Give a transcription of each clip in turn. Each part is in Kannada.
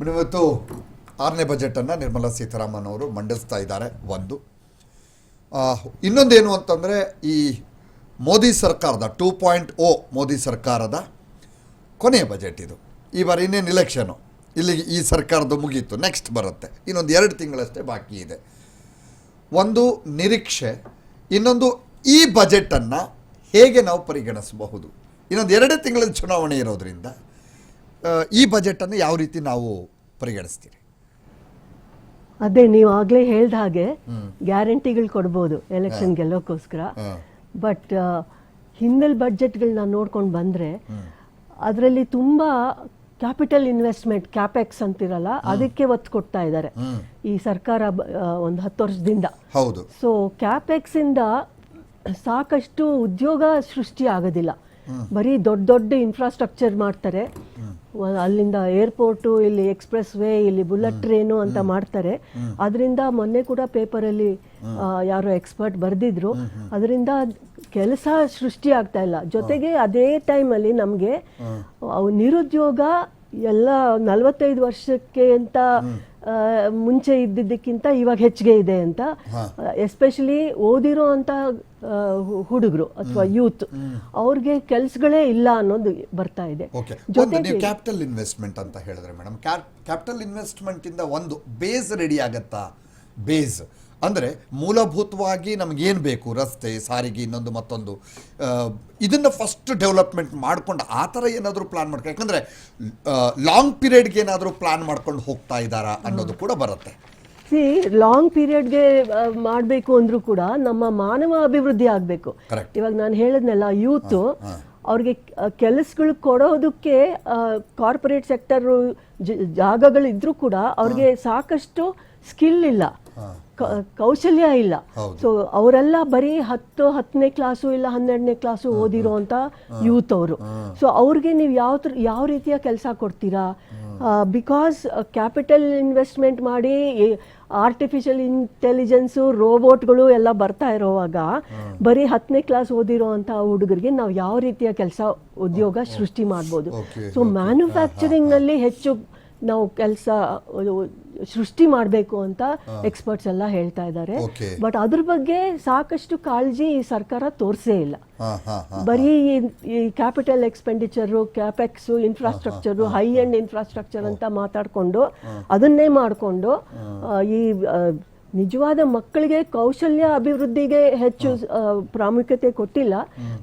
ಇವತ್ತು ಆರನೇ ಬಜೆಟನ್ನು ನಿರ್ಮಲಾ ಸೀತಾರಾಮನ್ ಅವರು ಮಂಡಿಸ್ತಾ ಇದ್ದಾರೆ, ಒಂದು. ಇನ್ನೊಂದೇನು ಅಂತಂದರೆ, ಈ ಮೋದಿ ಸರ್ಕಾರದ, ಟೂ ಪಾಯಿಂಟ್ ಓ ಮೋದಿ ಸರ್ಕಾರದ ಕೊನೆಯ ಬಜೆಟ್ ಇದು. ಈ ಬಾರಿ ಇನ್ನೇನು ಇಲೆಕ್ಷನು ಇಲ್ಲಿಗೆ ಈ ಸರ್ಕಾರದ ಮುಗೀತು ನೆಕ್ಸ್ಟ್ ಬರುತ್ತೆ. ಇನ್ನೊಂದು ಎರಡು ತಿಂಗಳಷ್ಟೇ ಬಾಕಿ ಇದೆ. ಒಂದು ನಿರೀಕ್ಷೆ, ಇನ್ನೊಂದು ಈ ಬಜೆಟನ್ನು ಹೇಗೆ ನಾವು ಪರಿಗಣಿಸಬಹುದು? ಇನ್ನೊಂದು ಎರಡೇ ತಿಂಗಳ ಚುನಾವಣೆ ಇರೋದ್ರಿಂದ ಈ ಬಜೆಟನ್ನು ಯಾವ ರೀತಿ ನಾವು ಪರಿಗಣಿಸ್ತೀರಿ? ಅದೇ ನೀವು ಆಗ್ಲೇ ಹೇಳ್ದ ಹಾಗೆ ಗ್ಯಾರಂಟಿಗಳು ಕೊಡ್ಬೋದು ಎಲೆಕ್ಷನ್ ಗೆಲ್ಲೋಕ್ಕೋಸ್ಕರ. ಬಟ್ ಹಿಂದಲ್ ಬಡ್ಜೆಟ್ಗಳನ್ನ ನೋಡ್ಕೊಂಡು ಬಂದ್ರೆ ಅದರಲ್ಲಿ ತುಂಬಾ ಕ್ಯಾಪಿಟಲ್ ಇನ್ವೆಸ್ಟ್ಮೆಂಟ್ ಕ್ಯಾಪೆಕ್ಸ್ ಅಂತಿರಲ್ಲ ಅದಕ್ಕೆ ಒತ್ತು ಕೊಡ್ತಾ ಇದ್ದಾರೆ ಈ ಸರ್ಕಾರ ಒಂದು ಹತ್ತು ವರ್ಷದಿಂದ. ಹೌದು. ಸೊ ಕ್ಯಾಪೆಕ್ಸ್ ಇಂದ ಸಾಕಷ್ಟು ಉದ್ಯೋಗ ಸೃಷ್ಟಿ ಆಗೋದಿಲ್ಲ. ಬರೀ ದೊಡ್ಡ ದೊಡ್ಡ ಇನ್ಫ್ರಾಸ್ಟ್ರಕ್ಚರ್ ಮಾಡ್ತಾರೆ. ಅಲ್ಲಿಂದ ಏರ್ಪೋರ್ಟು ಇಲ್ಲಿ ಎಕ್ಸ್ಪ್ರೆಸ್ ವೇ ಇಲ್ಲಿ ಬುಲೆಟ್ ಟ್ರೈನು ಅಂತ ಮಾಡ್ತಾರೆ. ಅದರಿಂದ ಮೊನ್ನೆ ಕೂಡ ಪೇಪರಲ್ಲಿ ಯಾರೋ ಎಕ್ಸ್ಪರ್ಟ್ ಬರೆದಿದ್ರು. ಅದರಿಂದ ಕೆಲಸ ಸೃಷ್ಟಿ ಆಗ್ತಾ ಇಲ್ಲ. ಜೊತೆಗೆ ಅದೇ ಟೈಮಲ್ಲಿ ನಮಗೆ ನಿರುದ್ಯೋಗ ಎಲ್ಲ ನಲವತ್ತೈದು ವರ್ಷಕ್ಕೆ ಅಂತ ಮುಂಚೆ ಇದ್ದಿದ್ದಕ್ಕಿಂತ ಇವಾಗ ಹೆಚ್ಚಿಗೆ ಇದೆ ಅಂತ. ಎಸ್ಪೆಷಲಿ ಓದಿರೋ ಅಂತ ಹುಡುಗರು ಅಥವಾ ಯೂತ್ ಅವ್ರಿಗೆ ಕೆಲ್ಸಗಳೇ ಇಲ್ಲ ಅನ್ನೋದು ಬರ್ತಾ ಇದೆ. ಜೊತೆಗೆ ಕ್ಯಾಪಿಟಲ್ ಇನ್ವೆಸ್ಟ್ಮೆಂಟ್ ಅಂತ ಹೇಳಿದ್ರೆ ಮೇಡಮ್ ಕ್ಯಾಪಿಟಲ್ ಇನ್ವೆಸ್ಟ್ಮೆಂಟ್ ಇಂದ ಒಂದು ಬೇಸ್ ರೆಡಿ ಆಗತ್ತಾ? ಬೇಸ್ ಅಂದರೆ ಮೂಲಭೂತವಾಗಿ ನಮಗೇನು ಬೇಕು? ರಸ್ತೆ ಸಾರಿಗೆ ಇನ್ನೊಂದು ಮತ್ತೊಂದು. ಇದನ್ನು ಫಸ್ಟ್ ಡೆವಲಪ್ಮೆಂಟ್ ಮಾಡ್ಕೊಂಡು ಆ ಥರ ಏನಾದರೂ ಪ್ಲಾನ್ ಮಾಡ್ಕೊಂಡು ಯಾಕಂದರೆ ಲಾಂಗ್ ಪೀರಿಯಡ್ಗೆ ಏನಾದರೂ ಪ್ಲಾನ್ ಮಾಡ್ಕೊಂಡು ಹೋಗ್ತಾ ಇದ್ದಾರಾ ಅನ್ನೋದು ಕೂಡ ಬರುತ್ತೆ. ಸಿ ಲಾಂಗ್ ಪೀರಿಯಡ್ಗೆ ಮಾಡಬೇಕು ಅಂದ್ರೂ ಕೂಡ ನಮ್ಮ ಮಾನವ ಅಭಿವೃದ್ಧಿ ಆಗಬೇಕು. ಇವಾಗ ನಾನು ಹೇಳಿದ್ನಲ್ಲ ಯೂತ್ ಅವ್ರಿಗೆ ಕೆಲಸಗಳು ಕೊಡೋದಕ್ಕೆ ಕಾರ್ಪೊರೇಟ್ ಸೆಕ್ಟರ್ ಜಾಗಗಳು ಇದ್ರೂ ಕೂಡ ಅವ್ರಿಗೆ ಸಾಕಷ್ಟು ಸ್ಕಿಲ್ ಇಲ್ಲ. ಕೌಶಲ್ಯ ಇಲ್ಲ. ಸೊ ಅವರೆಲ್ಲ ಬರೀ ಹತ್ತು ಹತ್ತನೇ ಕ್ಲಾಸು ಇಲ್ಲ ಹನ್ನೆರಡನೇ ಕ್ಲಾಸು ಓದಿರೋಂಥ ಯೂತ್ ಅವರು. ಸೊ ಅವ್ರಿಗೆ ನೀವು ಯಾವ ಯಾವ ರೀತಿಯ ಕೆಲಸ ಕೊಡ್ತೀರಾ? ಬಿಕಾಸ್ ಕ್ಯಾಪಿಟಲ್ ಇನ್ವೆಸ್ಟ್ಮೆಂಟ್ ಮಾಡಿ ಆರ್ಟಿಫಿಷಿಯಲ್ ಇಂಟೆಲಿಜೆನ್ಸು ರೋಬೋಟ್ಗಳು ಎಲ್ಲ ಬರ್ತಾ ಇರೋವಾಗ ಬರೀ ಹತ್ತನೇ ಕ್ಲಾಸ್ ಓದಿರೋ ಅಂಥ ಹುಡುಗರಿಗೆ ನಾವು ಯಾವ ರೀತಿಯ ಕೆಲಸ ಉದ್ಯೋಗ ಸೃಷ್ಟಿ ಮಾಡ್ಬೋದು. ಸೊ ಮ್ಯಾನುಫ್ಯಾಕ್ಚರಿಂಗ್ನಲ್ಲಿ ಹೆಚ್ಚು ನಾವು ಕೆಲಸ ಸೃಷ್ಟಿ ಮಾಡಬೇಕು ಅಂತ ಎಕ್ಸ್ಪರ್ಟ್ಸ್ ಎಲ್ಲ ಹೇಳ್ತಾ ಇದ್ದಾರೆ. ಬಟ್ ಅದ್ರ ಬಗ್ಗೆ ಸಾಕಷ್ಟು ಕಾಳಜಿ ಈ ಸರ್ಕಾರ ತೋರಿಸೇ ಇಲ್ಲ. ಬರೀ ಈ- capital expenditure capex infrastructure high end infrastructure ಅಂತ ಮಾತಾಡಿಕೊಂಡು ಅದನ್ನೇ ಮಾಡಿಕೊಂಡು ಈ ನಿಜವಾದ ಮಕ್ಕಳಿಗೆ ಕೌಶಲ್ಯ ಅಭಿವೃದ್ಧಿಗೆ ಹೆಚ್ಚು ಪ್ರಾಮುಖ್ಯತೆ ಕೊಟ್ಟಿಲ್ಲ.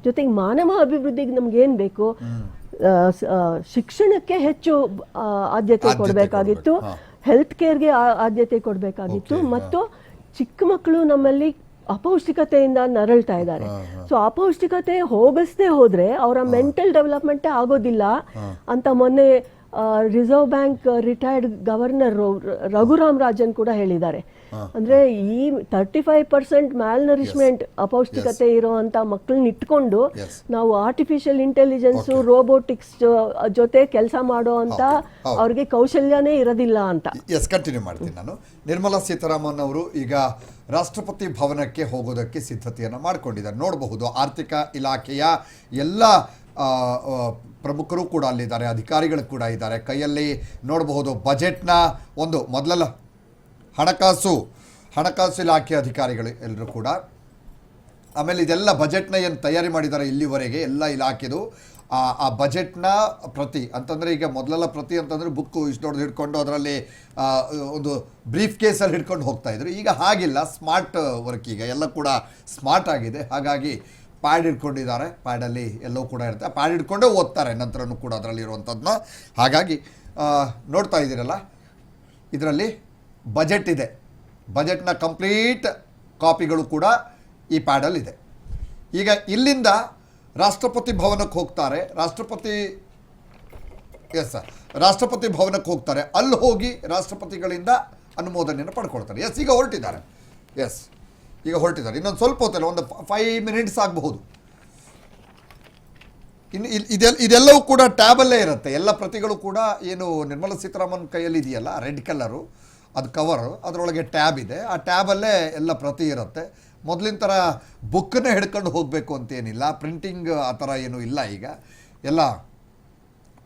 ಜೊತೆಗೆ ಮಾನವ ಅಭಿವೃದ್ಧಿಗೆ ನಮ್ಗೇನು ಏನ್ ಬೇಕು? ಶಿಕ್ಷಣಕ್ಕೆ ಹೆಚ್ಚು ಆದ್ಯತೆ ಕೊಡಬೇಕಾಗಿತ್ತು. ಹೆಲ್ತ್ ಕೇರ್ಗೆ ಆದ್ಯತೆ ಕೊಡಬೇಕಾಗಿತ್ತು. ಮತ್ತು ಚಿಕ್ಕ ಮಕ್ಕಳು ನಮ್ಮಲ್ಲಿ ಅಪೌಷ್ಟಿಕತೆಯಿಂದ ನರಳ್ತಾ ಇದ್ದಾರೆ. ಸೊ ಅಪೌಷ್ಟಿಕತೆ ಹೋಗಿಸದೆ ಹೋದರೆ ಅವರ ಮೆಂಟಲ್ ಡೆವಲಪ್ಮೆಂಟೇ ಆಗೋದಿಲ್ಲ. ಅಂತ ಮೊನ್ನೆ reserve bank retired governor Raghuram Rajan ಕೂಡ ಹೇಳಿದ್ದಾರೆ. ಅಂದ್ರೆ ಈ thirty five percent malnourishment ಅಪೌಷ್ಟಿಕತೆ ಇರುವಂತ ಮಕ್ಕಳನ್ನ ಇಟ್ಕೊಂಡು ನಾವು ಆರ್ಟಿಫಿಷಿಯಲ್ ಇಂಟೆಲಿಜೆನ್ಸ್ ರೋಬೋಟಿಕ್ಸ್ ಜೊತೆ ಕೆಲಸ ಮಾಡೋ ಅಂತ. ಅವ್ರಿಗೆ ಕೌಶಲ್ಯನೇ ಇರೋದಿಲ್ಲ ಅಂತ. ಎಸ್ ಕಂಟಿನ್ಯೂ ಮಾಡ್ತೀನಿ ನಾನು. ನಿರ್ಮಲಾ ಸೀತಾರಾಮನ್ ಅವರು ಈಗ ರಾಷ್ಟ್ರಪತಿ ಭವನಕ್ಕೆ ಹೋಗೋದಕ್ಕೆ ಸಿದ್ಧತೆಯನ್ನು ಮಾಡಿಕೊಂಡಿದ್ದಾರೆ. ನೋಡಬಹುದು ಆರ್ಥಿಕ ಇಲಾಖೆಯ ಎಲ್ಲ ಪ್ರಮುಖರು ಕೂಡ ಅಲ್ಲಿದ್ದಾರೆ ಅಧಿಕಾರಿಗಳು ಕೂಡ ಇದ್ದಾರೆ. ಕೈಯಲ್ಲಿ ನೋಡಬಹುದು ಬಜೆಟ್ನ ಒಂದು ಮೊದಲೆಲ್ಲ ಹಣಕಾಸು ಹಣಕಾಸು ಇಲಾಖೆ ಅಧಿಕಾರಿಗಳು ಎಲ್ಲರೂ ಕೂಡ. ಆಮೇಲೆ ಇದೆಲ್ಲ ಬಜೆಟ್ನ ಏನು ತಯಾರಿ ಮಾಡಿದ್ದಾರೆ ಇಲ್ಲಿವರೆಗೆ ಎಲ್ಲ ಇಲಾಖೆದು, ಆ ಬಜೆಟ್ನ ಪ್ರತಿ, ಅಂತಂದರೆ ಈಗ ಮೊದಲೆಲ್ಲ ಪ್ರತಿ ಅಂತಂದರೆ ಬುಕ್ಕು ಇಷ್ಟು ದೊಡ್ಡದು ಹಿಡ್ಕೊಂಡು ಅದರಲ್ಲಿ ಒಂದು ಬ್ರೀಫ್ ಕೇಸಲ್ಲಿ ಹಿಡ್ಕೊಂಡು ಹೋಗ್ತಾಯಿದ್ರು ಈಗ ಹಾಗಿಲ್ಲ, ಸ್ಮಾರ್ಟ್ ವರ್ಕ್ ಈಗ ಎಲ್ಲ ಕೂಡ ಸ್ಮಾರ್ಟ್ ಆಗಿದೆ. ಹಾಗಾಗಿ ಪ್ಯಾಡ್ ಹಿಡ್ಕೊಂಡಿದ್ದಾರೆ. ಪ್ಯಾಡಲ್ಲಿ ಎಲ್ಲವೂ ಕೂಡ ಇರುತ್ತೆ. ಪ್ಯಾಡ್ ಹಿಡ್ಕೊಂಡೇ ಓದ್ತಾರೆ, ನಂತರನೂ ಕೂಡ ಅದರಲ್ಲಿ ಇರುವಂಥದ್ದನ್ನ ಹಾಗಾಗಿ ನೋಡ್ತಾ ಇದ್ದೀರಲ್ಲ? ಇದರಲ್ಲಿ ಬಜೆಟ್ ಇದೆ. ಬಜೆಟ್ನ ಕಂಪ್ಲೀಟ್ ಕಾಪಿಗಳು ಕೂಡ ಈ ಪ್ಯಾಡಲ್ಲಿದೆ ಈಗ ಇಲ್ಲಿಂದ ರಾಷ್ಟ್ರಪತಿ ಭವನಕ್ಕೆ ಹೋಗ್ತಾರೆ. ರಾಷ್ಟ್ರಪತಿ ಎಸ್ ಸರ್ ರಾಷ್ಟ್ರಪತಿ ಭವನಕ್ಕೆ ಹೋಗ್ತಾರೆ. ಅಲ್ಲಿ ಹೋಗಿ ರಾಷ್ಟ್ರಪತಿಗಳಿಂದ ಅನುಮೋದನೆಯನ್ನು ಪಡ್ಕೊಳ್ತಾರೆ. ಎಸ್ ಈಗ ಹೊರಟಿದ್ದಾರೆ. ಎಸ್ ಈಗ ಹೊರಟಿದ್ದಾರೆ. ಇನ್ನೊಂದು ಸ್ವಲ್ಪ ಹೊತ್ತಲ್ಲ, ಒಂದು ಫೈವ್ ಮಿನಿಟ್ಸ್ ಆಗಬಹುದು. ಇನ್ನು ಇದೆಲ್ಲ ಇದೆಲ್ಲವೂ ಕೂಡ ಟ್ಯಾಬಲ್ಲೇ ಇರುತ್ತೆ. ಎಲ್ಲ ಪ್ರತಿಗಳು ಕೂಡ ಏನು ನಿರ್ಮಲಾ ಸೀತಾರಾಮನ್ ಕೈಯಲ್ಲಿ ಇದೆಯಲ್ಲ, ರೆಡ್ ಕಲರು ಅದು ಕವರು ಅದರೊಳಗೆ ಟ್ಯಾಬ್ ಇದೆ. ಆ ಟ್ಯಾಬಲ್ಲೇ ಎಲ್ಲ ಪ್ರತಿ ಇರುತ್ತೆ. ಮೊದಲಿನ ಥರ ಬುಕ್ಕನ್ನೇ ಹಿಡ್ಕೊಂಡು ಹೋಗಬೇಕು ಅಂತೇನಿಲ್ಲ. ಪ್ರಿಂಟಿಂಗ್ ಆ ಥರ ಏನೂ ಇಲ್ಲ ಈಗ. ಎಲ್ಲ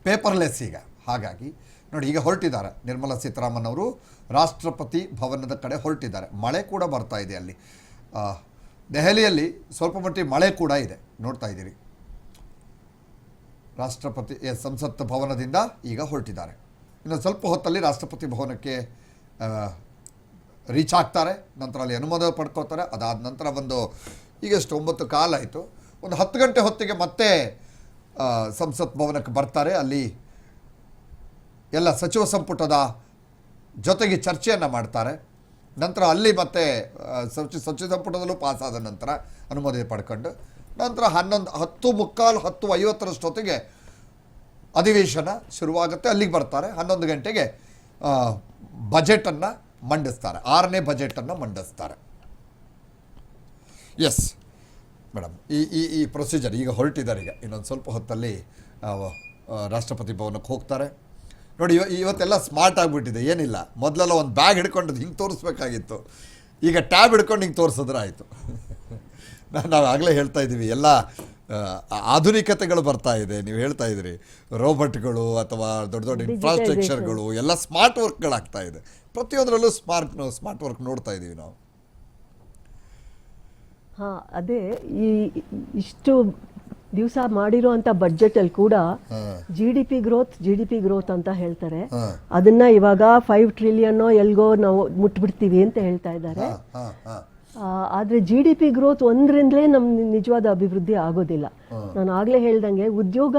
ಪೇಪರ್ಲೆಸ್ ಈಗ. ಹಾಗಾಗಿ ನೋಡಿ, ಈಗ ಹೊರಟಿದ್ದಾರೆ ನಿರ್ಮಲಾ ಸೀತಾರಾಮನ್ ಅವರು. ರಾಷ್ಟ್ರಪತಿ ಭವನದ ಕಡೆ ಹೊರಟಿದ್ದಾರೆ. ಮಳೆ ಕೂಡ ಬರ್ತಾ ಇದೆ ಅಲ್ಲಿ. ದೆಹಲಿಯಲ್ಲಿ ಸ್ವಲ್ಪ ಮಟ್ಟಿಗೆ ಮಳೆ ಕೂಡ ಇದೆ. ನೋಡ್ತಾ ಇದ್ದೀರಿ. ರಾಷ್ಟ್ರಪತಿ ಸಂಸತ್ ಭವನದಿಂದ ಈಗ ಹೊರಟಿದ್ದಾರೆ. ಇನ್ನು ಸ್ವಲ್ಪ ಹೊತ್ತಲ್ಲಿ ರಾಷ್ಟ್ರಪತಿ ಭವನಕ್ಕೆ ರೀಚ್ ಆಗ್ತಾರೆ, ನಂತರ ಅಲ್ಲಿ ಅನುಮೋದನೆ ಪಡ್ಕೋತಾರೆ, ಅದಾದ ನಂತರ ಒಂದು ಈಗಷ್ಟು ಒಂಬತ್ತು ಕಾಲ ಆಯಿತು. ಒಂದು ಹತ್ತು ಗಂಟೆ ಹೊತ್ತಿಗೆ ಮತ್ತೆ ಸಂಸತ್ ಭವನಕ್ಕೆ ಬರ್ತಾರೆ. ಅಲ್ಲಿ ಎಲ್ಲ ಸಚಿವ ಸಂಪುಟದ ಜೊತೆಗೆ ಚರ್ಚೆಯನ್ನು ಮಾಡ್ತಾರೆ. ನಂತರ ಅಲ್ಲಿ ಮತ್ತೆ ಸಚಿವ ಸಚಿವ ಸಂಪುಟದಲ್ಲೂ ಪಾಸಾದ ನಂತರ ಅನುಮೋದನೆ ಪಡ್ಕೊಂಡು, ನಂತರ ಹನ್ನೊಂದು, ಹತ್ತು ಮುಕ್ಕಾಲು, ಹತ್ತು ಐವತ್ತರಷ್ಟೊತ್ತಿಗೆ ಅಧಿವೇಶನ ಶುರುವಾಗುತ್ತೆ. ಅಲ್ಲಿಗೆ ಬರ್ತಾರೆ. ಹನ್ನೊಂದು ಗಂಟೆಗೆ ಬಜೆಟನ್ನು ಮಂಡಿಸ್ತಾರೆ. ಆರನೇ ಬಜೆಟನ್ನು ಮಂಡಿಸ್ತಾರೆ. ಎಸ್ ಮೇಡಮ್ ಈ ಈ ಈ ಪ್ರೊಸೀಜರ್ ಈಗ ಹೊರಟಿದ್ದಾರೆ ಈಗ. ಇನ್ನೊಂದು ಸ್ವಲ್ಪ ಹೊತ್ತಲ್ಲಿ ರಾಷ್ಟ್ರಪತಿ ಭವನಕ್ಕೆ ಹೋಗ್ತಾರೆ. ನೋಡಿ, ಇವ, ಇವತ್ತೆಲ್ಲ ಸ್ಮಾರ್ಟ್ ಆಗಿಬಿಟ್ಟಿದೆ. ಏನಿಲ್ಲ. ಮೊದಲೆಲ್ಲ ಒಂದು ಬ್ಯಾಗ್ ಹಿಡ್ಕೊಂಡು ಹಿಂಗೆ ತೋರಿಸ್ಬೇಕಾಗಿತ್ತು. ಈಗ ಟ್ಯಾಬ್ ಹಿಡ್ಕೊಂಡು ಹಿಂಗೆ ತೋರಿಸಿದ್ರೆ ಆಯಿತು. ನಾವು ಆಗಲೇ ಹೇಳ್ತಾ ಇದ್ದೀವಿ ಎಲ್ಲ ಆಧುನಿಕತೆಗಳು ಬರ್ತಾ ಇದೆ. ನೀವು ಹೇಳ್ತಾ ಇದ್ರಿ ರೋಬೋಟ್ಗಳು ಅಥವಾ ದೊಡ್ಡ ದೊಡ್ಡ ಇನ್ಫ್ರಾಸ್ಟ್ರಕ್ಚರ್ಗಳು ಎಲ್ಲ ಸ್ಮಾರ್ಟ್ ವರ್ಕ್ಗಳಾಗ್ತಾ ಇದೆ. ಪ್ರತಿಯೊಂದರಲ್ಲೂ ಸ್ಮಾರ್ಟ್ ಸ್ಮಾರ್ಟ್ ವರ್ಕ್ ನೋಡ್ತಾ ಇದ್ದೀವಿ ನಾವು. ಹಾ ಅದೇ ಈ ಇಷ್ಟು ದಿವಸ ಮಾಡಿರುವಂತ ಬಜೆಟ್ ಅಲ್ಲಿ ಕೂಡ G D P growth G D P growth ಅಂತ ಹೇಳ್ತಾರೆ. ಅದನ್ನ ಇವಾಗ ಫೈವ್ ಟ್ರಿಲಿಯನ್ ಎಲ್ಗೋ ನಾವು ಮುಟ್ಬಿಡ್ತೀವಿ ಅಂತ ಹೇಳ್ತಾ ಇದ್ದಾರೆ. ಆದ್ರೆ ಜಿ ಡಿ ಪಿ ಗ್ರೋತ್ ಒಂದರಿಂದಲೇ ನಮ್ಮ ನಿಜವಾದ ಅಭಿವೃದ್ಧಿ ಆಗೋದಿಲ್ಲ. ನಾನು ಆಗಲೇ ಹೇಳ್ದಂಗೆ ಉದ್ಯೋಗ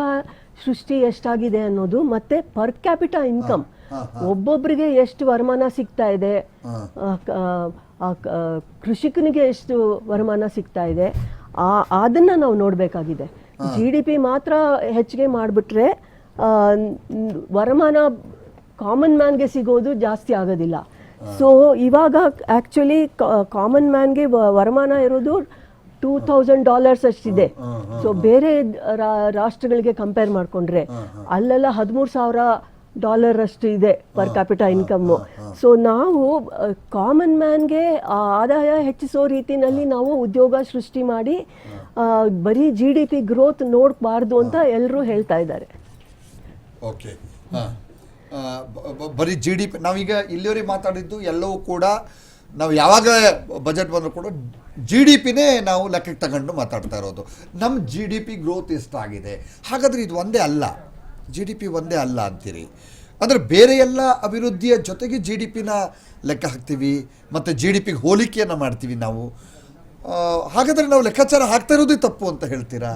ಸೃಷ್ಟಿ ಎಷ್ಟಾಗಿದೆ ಅನ್ನೋದು ಮತ್ತೆ ಪರ್ ಕ್ಯಾಪಿಟಾ ಇನ್ಕಮ್ ಒಬ್ಬೊಬ್ಬರಿಗೆ ಎಷ್ಟು ವರಮಾನ ಸಿಗ್ತಾ ಇದೆ ಕೃಷಿಕನಿಗೆ ಎಷ್ಟು ವರಮಾನ ಸಿಗ್ತಾ ಇದೆ ಆ ಅದನ್ನ ನಾವು ನೋಡಬೇಕಾಗಿದೆ. ಜಿ ಡಿ ಪಿ ಮಾತ್ರ ಹೆಚ್ಚಿಗೆ ಮಾಡಿಬಿಟ್ರೆ ವರಮಾನ ಕಾಮನ್ ಮ್ಯಾನ್ಗೆ ಸಿಗೋದು ಜಾಸ್ತಿ ಆಗೋದಿಲ್ಲ. ಸೊ ಇವಾಗ ಆ್ಯಕ್ಚುಲಿ ಕಾಮನ್ ಮ್ಯಾನ್ಗೆ ವರಮಾನ ಇರೋದು ಟೂ ತೌಸಂಡ್ ಡಾಲರ್ಸ್ ಅಷ್ಟಿದೆ. ಸೊ ಬೇರೆ ರಾಷ್ಟ್ರಗಳಿಗೆ ಕಂಪೇರ್ ಮಾಡಿಕೊಂಡ್ರೆ ಅಲ್ಲೆಲ್ಲ ಹದಿಮೂರು ಸಾವಿರ ಡಾಲರ್ ಅಷ್ಟು ಇದೆ ಪರ್ ಕ್ಯಾಪಿಟ ಇನ್ಕಮ್ಮು ಸೊ ನಾವು ಕಾಮನ್ ಮ್ಯಾನ್ಗೆ ಆದಾಯ ಹೆಚ್ಚಿಸೋ ರೀತಿನಲ್ಲಿ ನಾವು ಉದ್ಯೋಗ ಸೃಷ್ಟಿ ಮಾಡಿ ಬರೀ ಜಿ ಡಿ ಪಿ ಗ್ರೋತ್ ನೋಡಬಾರ್ದು ಅಂತ ಎಲ್ಲರೂ ಹೇಳ್ತಾ ಇದ್ದಾರೆ. ಓಕೆ ಬರೀ ಜಿ ಡಿ ಪಿ ನಾವೀಗ ಇಲ್ಲಿವರೆಗೆ ಮಾತಾಡಿದ್ದು ಎಲ್ಲವೂ ಕೂಡ ನಾವು ಯಾವಾಗ ಬಜೆಟ್ ಬಂದರೂ ಕೂಡ ಜಿ ಡಿ ಪಿನೇ ನಾವು ಲೆಕ್ಕಕ್ಕೆ ತಗೊಂಡು ಮಾತಾಡ್ತಾ ಇರೋದು. ನಮ್ಮ ಜಿ ಡಿ ಪಿ ಗ್ರೋತ್ ಎಷ್ಟಾಗಿದೆ? ಹಾಗಾದರೆ ಇದು ಒಂದೇ ಅಲ್ಲ. ಜಿ ಡಿ ಪಿ ಒಂದೇ ಅಲ್ಲ ಅಂತೀರಿ. ಅಂದರೆ ಬೇರೆ ಎಲ್ಲ ಅಭಿವೃದ್ಧಿಯ ಜೊತೆಗೆ ಜಿ ಡಿ ಪಿನ ಲೆಕ್ಕ ಹಾಕ್ತೀವಿ, ಮತ್ತು ಜಿ ಡಿ ಪಿಗೆ ಹೋಲಿಕೆಯನ್ನು ಮಾಡ್ತೀವಿ ನಾವು. ಹಾಗಾದರೆ ನಾವು ಲೆಕ್ಕಾಚಾರ ಹಾಕ್ತಾ ಇರೋದೇ ತಪ್ಪು ಅಂತ ಹೇಳ್ತೀರಾ?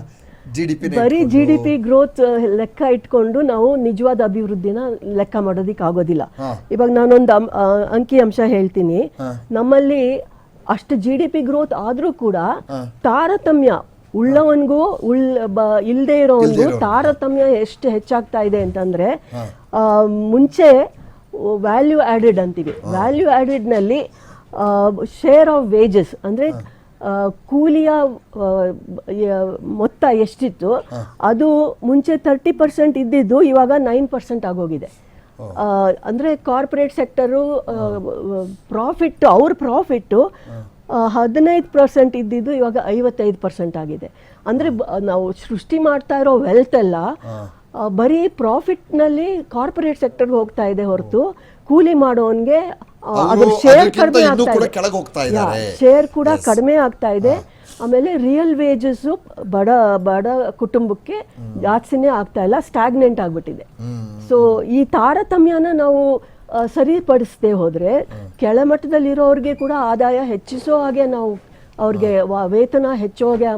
ಬರೀ ಜಿ ಡಿ ಪಿ ಗ್ರೋತ್ ಲೆಕ್ಕ ಇಟ್ಕೊಂಡು ನಾವು ನಿಜವಾದ ಅಭಿವೃದ್ಧಿನ ಲೆಕ್ಕ ಮಾಡೋದಿಕ್ ಆಗೋದಿಲ್ಲ. ಇವಾಗ ನಾನೊಂದು ಅಂಕಿ ಅಂಶ ಹೇಳ್ತೀನಿ. ನಮ್ಮಲ್ಲಿ ಅಷ್ಟು ಜಿ ಡಿ ಪಿ ಗ್ರೋತ್ ಆದ್ರೂ ಕೂಡ ತಾರತಮ್ಯ ಉಳ್ಳವನ್ಗೂ ಉಳ್ ಇಲ್ಲದೆ ಇರೋವನ್ಗೂ ತಾರತಮ್ಯ ಎಷ್ಟು ಹೆಚ್ಚಾಗ್ತಾ ಇದೆ ಅಂತಂದ್ರೆ ಆ, ಮುಂಚೆ ವ್ಯಾಲ್ಯೂ ಆಡೆಡ್ ಅಂತೀವಿ. ವ್ಯಾಲ್ಯೂ ಆಡೆಡ್ನಲ್ಲಿ ಶೇರ್ ಆಫ್ ವೇಜಸ್ ಅಂದ್ರೆ ಕೂಲಿಯ ಮೊತ್ತ ಎಷ್ಟಿತ್ತು ಅದು ಮುಂಚೆ ತರ್ಟಿ ಪರ್ಸೆಂಟ್ ಇದ್ದಿದ್ದು ಇವಾಗ ನೈನ್ ಪರ್ಸೆಂಟ್ ಆಗೋಗಿದೆ. ಅಂದರೆ ಕಾರ್ಪೊರೇಟ್ ಸೆಕ್ಟರು ಪ್ರಾಫಿಟ್ ಅವ್ರ ಪ್ರಾಫಿಟ್ಟು ಹದಿನೈದು ಪರ್ಸೆಂಟ್ ಇದ್ದಿದ್ದು ಇವಾಗ ಐವತ್ತೈದು ಪರ್ಸೆಂಟ್ ಆಗಿದೆ. ಅಂದ್ರೆ ನಾವು ಸೃಷ್ಟಿ ಮಾಡ್ತಾ ಇರೋ ವೆಲ್ತ್ ಎಲ್ಲ ಬರೀ ಪ್ರಾಫಿಟ್ನಲ್ಲಿ ಕಾರ್ಪೊರೇಟ್ ಸೆಕ್ಟರ್ಗೆ ಹೋಗ್ತಾ ಇದೆ ಹೊರತು ಕೂಲಿ ಮಾಡೋನ್ಗೆ ಅದ್ರ ಶೇರ್ ಕಡಿಮೆ ಆಗ್ತಾ ಕೂಡ ಇದೆ. ಶೇರ್ ಕೂಡ ಕಡಿಮೆ ಆಗ್ತಾ ಇದೆ. ಆಮೇಲೆ ರಿಯಲ್ ವೇಜಸ್ ಬಡ ಬಡ ಕುಟುಂಬಕ್ಕೆ ಜಾಸ್ತಿನೇ ಆಗ್ತಾ ಇಲ್ಲ ಸ್ಟಾಗ್ನೆಂಟ್ ಆಗ್ಬಿಟ್ಟಿದೆ. ಸೊ ಈ ತಾರತಮ್ಯನ ನಾವು ಸರಿಪಡಿಸದೆ ಹೋದ್ರೆ ಕೆಳಮಟ್ಟದಲ್ಲಿರೋರಿಗೆ ಕೂಡ ಆದಾಯ ಹೆಚ್ಚಿಸೋ ಹಾಗೆ ನಾವು ಅವ್ರಿಗೆ ವೇತನ ಹೆಚ್ಚೋಗೆ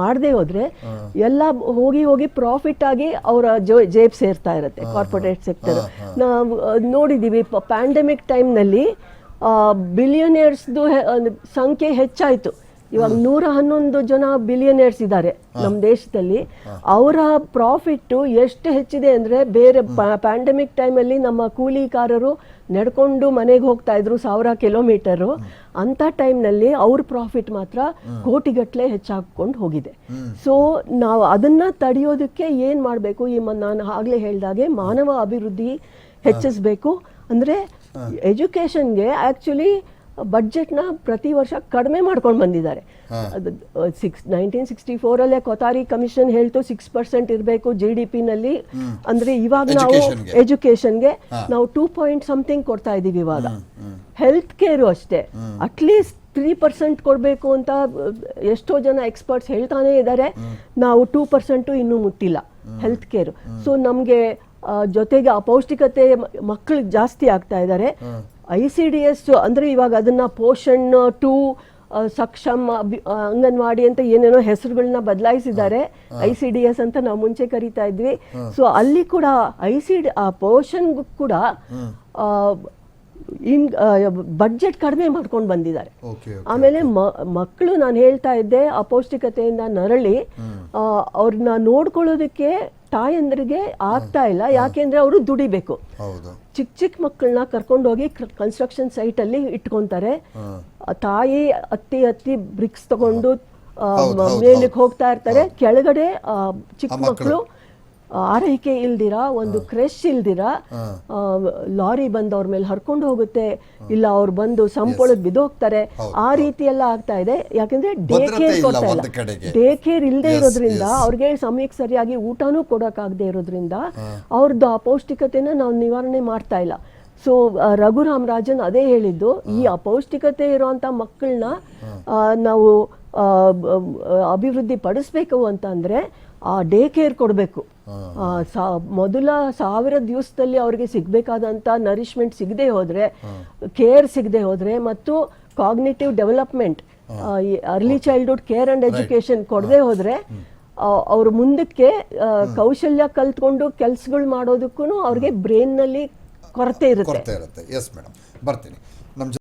ಮಾಡದೇ ಹೋದ್ರೆ ಎಲ್ಲ ಹೋಗಿ ಹೋಗಿ ಪ್ರಾಫಿಟ್ ಆಗಿ ಅವರ ಜೇಬ್ ಸೇರ್ತಾ ಇರುತ್ತೆ ಕಾರ್ಪೊರೇಟ್ ಸೆಕ್ಟರ್ ನಾವು ನೋಡಿದ್ದೀವಿ ನೋಡಿದೀವಿ ಪ್ಯಾಂಡಮಿಕ್ ಟೈಮ್ನಲ್ಲಿ ಬಿಲಿಯನೇರ್ಸ್ದು ಸಂಖ್ಯೆ ಹೆಚ್ಚಾಯಿತು. ಇವಾಗ ನೂರ ಹನ್ನೊಂದು ಜನ ಬಿಲಿಯನೇರ್ಸ್ ಇದ್ದಾರೆ ನಮ್ಮ ದೇಶದಲ್ಲಿ. ಅವರ ಪ್ರಾಫಿಟ್ ಎಷ್ಟು ಹೆಚ್ಚಿದೆ ಅಂದ್ರೆ ಬೇರೆ ಪ್ಯಾಂಡಮಿಕ್ ಟೈಮಲ್ಲಿ ನಮ್ಮ ಕೂಲಿಕಾರರು ನಡ್ಕೊಂಡು ಮನೆಗೆ ಹೋಗ್ತಾ ಇದ್ರು ಸಾವಿರ ಕಿಲೋಮೀಟರು. ಅಂತ ಟೈಮ್ನಲ್ಲಿ ಅವ್ರ ಪ್ರಾಫಿಟ್ ಮಾತ್ರ ಕೋಟಿಗಟ್ಟಲೆ ಹೆಚ್ಚಾಕೊಂಡು ಹೋಗಿದೆ. ಸೊ ನಾವು ಅದನ್ನ ತಡೆಯೋದಕ್ಕೆ ಏನ್ ಮಾಡಬೇಕು? ಈ ನಾನು ಆಗ್ಲೇ ಹೇಳ್ದಾಗೆ ಮಾನವ ಅಭಿವೃದ್ಧಿ ಹೆಚ್ಚಿಸಬೇಕು. ಅಂದ್ರೆ ಎಜುಕೇಶನ್ಗೆ ಆಕ್ಚುಲಿ ಬಡ್ಜೆಟ್ನ ಪ್ರತಿ ವರ್ಷ ಕಡಿಮೆ ಮಾಡ್ಕೊಂಡು ಬಂದಿದ್ದಾರೆ. ಸಿಕ್ಸ್ ನೈನ್ಟೀನ್ ಸಿಕ್ಸ್ಟಿ ಫೋರಲ್ಲೇ ಕೊತಾರಿ ಕಮಿಷನ್ ಹೇಳ್ತು ಸಿಕ್ಸ್ ಪರ್ಸೆಂಟ್ ಇರಬೇಕು ಜಿ ಡಿ ಪಿನಲ್ಲಿ. ಅಂದ್ರೆ ಇವಾಗ ನಾವು ಎಜುಕೇಶನ್ಗೆ ನಾವು ಟೂ ಪಾಯಿಂಟ್ ಸಮಥಿಂಗ್ ಕೊಡ್ತಾ ಇದೀವಿ ಇವಾಗ. ಹೆಲ್ತ್ ಕೇರು ಅಷ್ಟೇ. ಅಟ್ಲೀಸ್ಟ್ ತ್ರೀ ಪರ್ಸೆಂಟ್ ಕೊಡಬೇಕು ಅಂತ ಎಷ್ಟೋ ಜನ ಎಕ್ಸ್ಪರ್ಟ್ಸ್ ಹೇಳ್ತಾನೆ ಇದ್ದಾರೆ. ನಾವು ಟೂ ಪರ್ಸೆಂಟು ಇನ್ನೂ ಮುಟ್ಟಿಲ್ಲ ಹೆಲ್ತ್ ಕೇರ್ ಸೊ ನಮಗೆ ಜೊತೆಗೆ ಅಪೌಷ್ಟಿಕತೆ ಮಕ್ಕಳು ಜಾಸ್ತಿ ಆಗ್ತಾ ಇದ್ದಾರೆ. ಐ ಸಿ ಡಿ ಎಸ್ ಅಂದರೆ ಇವಾಗ ಅದನ್ನು ಪೋಷಣ್ ಟು ಸಕ್ಷಮ್ ಅಂಗನವಾಡಿ ಅಂತ ಏನೇನೋ ಹೆಸರುಗಳನ್ನ ಬದಲಾಯಿಸಿದ್ದಾರೆ. ಐ ಸಿ ಡಿ ಎಸ್ ಅಂತ ನಾವು ಮುಂಚೆ ಕರಿತಾ ಇದ್ವಿ. ಸೊ ಅಲ್ಲಿ ಕೂಡ ಐ ಸಿ ಡಿ ಆ ಪೋಷನ್ಗೂ ಕೂಡ ಇನ್ ಬಡ್ಜೆಟ್ ಕಡಿಮೆ ಮಾಡ್ಕೊಂಡು ಬಂದಿದ್ದಾರೆ. ಆಮೇಲೆ ಮಕ್ಕಳು ನಾನು ಹೇಳ್ತಾ ಇದ್ದೆ ಅಪೌಷ್ಟಿಕತೆಯಿಂದ ನರಳಿ ಅವ್ರನ್ನ ನೋಡ್ಕೊಳ್ಳೋದಕ್ಕೆ ತಾಯಂದ್ರಿಗೆ ಆಗ್ತಾ ಇಲ್ಲ. ಯಾಕೆಂದ್ರೆ ಅವರು ದುಡಿಬೇಕು. ಚಿಕ್ಕ ಚಿಕ್ಕ ಮಕ್ಕಳನ್ನ ಕರ್ಕೊಂಡೋಗಿ ಕನ್ಸ್ಟ್ರಕ್ಷನ್ ಅಲ್ಲಿ ಇಟ್ಕೊಂತಾರೆ. ತಾಯಿ ಅತ್ತಿ ಅತ್ತಿ ಬ್ರಿಕ್ಸ್ ತಗೊಂಡು ಮೇಲಕ್ಕೆ ಹೋಗ್ತಾ ಇರ್ತಾರೆ. ಕೆಳಗಡೆ ಚಿಕ್ಕ ಮಕ್ಕಳು. ಆರೈಕೆ ಇಲ್ದಿರ ಒಂದು ಕ್ರೆಶ್ ಇಲ್ದಿರ ಲಾರಿ ಬಂದು ಅವ್ರ ಮೇಲೆ ಹರ್ಕೊಂಡು ಹೋಗುತ್ತೆ ಇಲ್ಲ ಅವ್ರು ಬಂದು ಸಂಪೊಳಗ್ ಬಿದೋಗ್ತಾರೆ ಆ ರೀತಿ ಎಲ್ಲ ಆಗ್ತಾ ಇದೆ. ಯಾಕಂದ್ರೆ ಡೇ ಕೇರ್ ಕೊಡ್ತಾ ಇಲ್ಲ. ಡೇ ಕೇರ್ ಇಲ್ಲದೆ ಇರೋದ್ರಿಂದ. ಅವ್ರಿಗೆ ಸಮಯಕ್ಕೆ ಸರಿಯಾಗಿ ಊಟನೂ ಕೊಡೋಕ್ಕಾಗದೆ ಇರೋದ್ರಿಂದ ಅವ್ರದ್ದು ಅಪೌಷ್ಟಿಕತೆನ ನಾವು ನಿವಾರಣೆ ಮಾಡ್ತಾ ಇಲ್ಲ. ಸೊ ರಘುರಾಮ್ ರಾಜನ್ ಅದೇ ಹೇಳಿದ್ದು ಈ ಅಪೌಷ್ಟಿಕತೆ ಇರುವಂತ ಮಕ್ಕಳನ್ನ ನಾವು ಅಭಿವೃದ್ಧಿ ಪಡಿಸ್ಬೇಕು ಅಂತಂದ್ರೆ ಆ ಡೇ ಕೇರ್ ಕೊಡಬೇಕು. ಮೊದಲ ಸಾವಿರ ದಿವಸದಲ್ಲಿ ಅವರಿಗೆ ಸಿಗಬೇಕಾದಂಥ ನರಿಶ್ಮೆಂಟ್ ಸಿಗದೆ ಹೋದ್ರೆ ಕೇರ್ ಸಿಗದೆ ಹೋದ್ರೆ ಮತ್ತು cognitive development early childhood care and education ಕೊಡದೆ ಹೋದ್ರೆ ಅವ್ರ ಮುಂದಕ್ಕೆ ಕೌಶಲ್ಯ ಕಲ್ತ್ಕೊಂಡು ಕೆಲ್ಸಗಳು ಮಾಡೋದಕ್ಕೂ ಅವ್ರಿಗೆ ಬ್ರೈನ್ನಲ್ಲಿ ಕೊರತೆ ಇರುತ್ತೆ. ಕೊರತೆ ಇರುತ್ತೆ. ಎಸ್ ಮೇಡಮ್ ಬರ್ತೀನಿ.